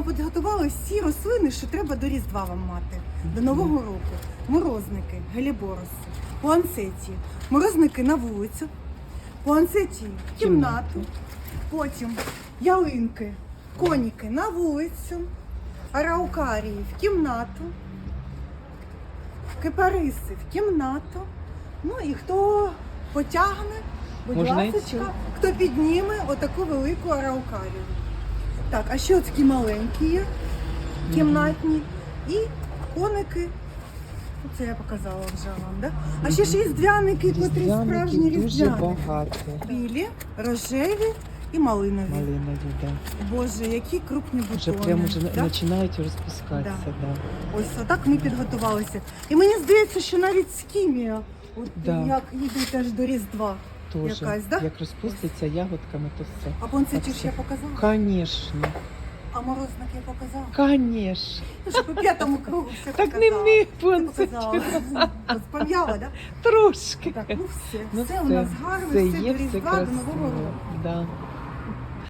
вам підготували всі рослини, що треба до Різдва вам мати, до Нового року. Морозники, гелібороси, пуанцеті, морозники на вулицю, пуанцеті в кімнату, потім ялинки, коніки на вулицю, араукарії в кімнату, кипариси в кімнату. Ну і хто потягне, будь ласка, хто підніме отаку велику араукарію. Так, а ще такі маленькі є, кімнатні, і коники. Це я показала вже вам, да? А ще ж різдвяники, котрі справжні Різдвяники дуже різдвяники. багато. Білі, рожеві і малинові. Малинові, да. Боже, які крупні бутони. Вже прямо вже да? починають розпускатися. Да. Ось отак ми підготувалися. І мені здається, що навіть скімія, от Да. як їдуть аж до Різдва. Тоже. Якась, да? Як розпуститься ягодками, то все. А понцеті ж я показала, Конечно, а морозник я показала. конечно. Що по п'ятому кругу все Так не показала. міг Все понце. показала. Спам'яла, да? Трошки. Так, ну все. Ну все, у нас гарно, все, все до є, все Різдва, до Нового року. Да.